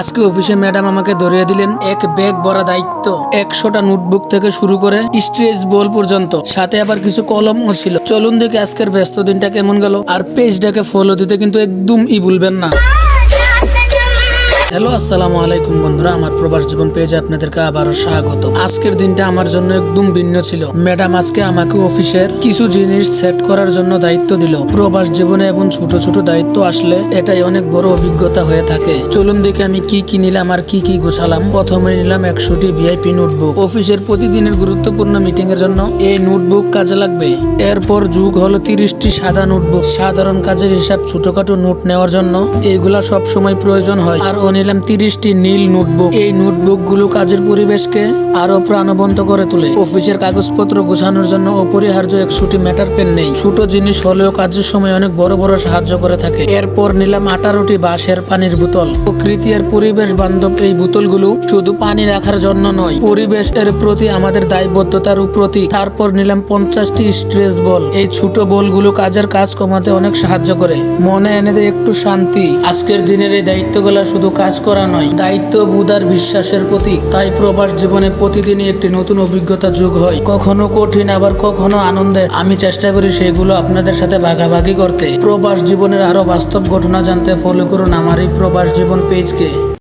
আজকে অফিসে ম্যাডাম আমাকে ধরিয়ে দিলেন, এক ব্যাগ ভরা দায়িত্ব। একশোটা নোটবুক থেকে শুরু করে স্ট্রেচ বল পর্যন্ত। সাথে আবার কিছু কলমও ছিল। চলুন দেখে আজকের ব্যস্ত দিনটা কেমন গেল। আর পেজটাকে ফলো দিতে কিন্তু একদম ই ভুলবেন না। হ্যালো, আসসালামু আলাইকুম বন্ধুরা। আমার প্রবাস জীবন পেজে আপনাদেরকে আবারও স্বাগত। আজকের দিনটা আমার জন্য একদম ভিন্ন ছিল। ম্যাডাম আজকে আমাকে অফিসের কিছু জিনিস সেট করার জন্য দায়িত্ব দিল। প্রবাস জীবনে এবং ছোট ছোট দায়িত্ব আসলে এটাই অনেক বড় অভিজ্ঞতা হয়ে থাকে। চলুন দেখে আমি কি কি নিলাম আর কি কি গোছালাম। প্রথমে নিলাম একশোটি ভিআইপি নোটবুক। অফিসের প্রতিদিনের গুরুত্বপূর্ণ মিটিং এর জন্য এই নোটবুক কাজে লাগবে। এরপর যুগ হলো তিরিশটি সাদা নোটবুক। সাধারণ কাজের হিসাব ছোটখাটো নোট নেওয়ার জন্য এগুলা সব সময় প্রয়োজন হয়। আর ও নিলাম তিরিশটি নীল নোটবুক। এই নোটবুকগুলো কাজের পরিবেশকে আরও প্রাণবন্ত করে তোলে। অফিসের কাগজপত্র গোছানোর জন্য অপরিহার্য একশোটি ম্যাটার পেন নেই। ছোট জিনিস হলেও কাজের সময় অনেক বড় বড় সাহায্য করে থাকে। এরপর নিলাম আঠারোটি বাঁশের পানির বোতল। প্রকৃতি আর পরিবেশ বান্ধব এই বোতলগুলো শুধু পানি রাখার জন্য নয়, পরিবেশ এর প্রতি আমাদের দায়বদ্ধতার প্রতি তারপর নিলাম পঞ্চাশটি স্ট্রেস বল। এই ছোট বলগুলো কাজের কাজ কমাতে অনেক সাহায্য করে। মনে এনে দেয় একটু শান্তি। আজকের দিনের এই দায়িত্বগুলো শুধু কাজ করা নয়। দায়িত্ব বুধার বিশ্বাসের প্রতীক। তাই প্রবাস জীবনে প্রতিদিনই একটি নতুন অভিজ্ঞতা যোগ হয়। কখনো কঠিন, আবার কখনো আনন্দে আমি চেষ্টা করি সেগুলো আপনাদের সাথে ভাগাভাগি করতে। প্রবাস জীবনের আরও বাস্তব ঘটনা জানতে ফলো করুন আমার এই প্রবাস জীবন পেজকে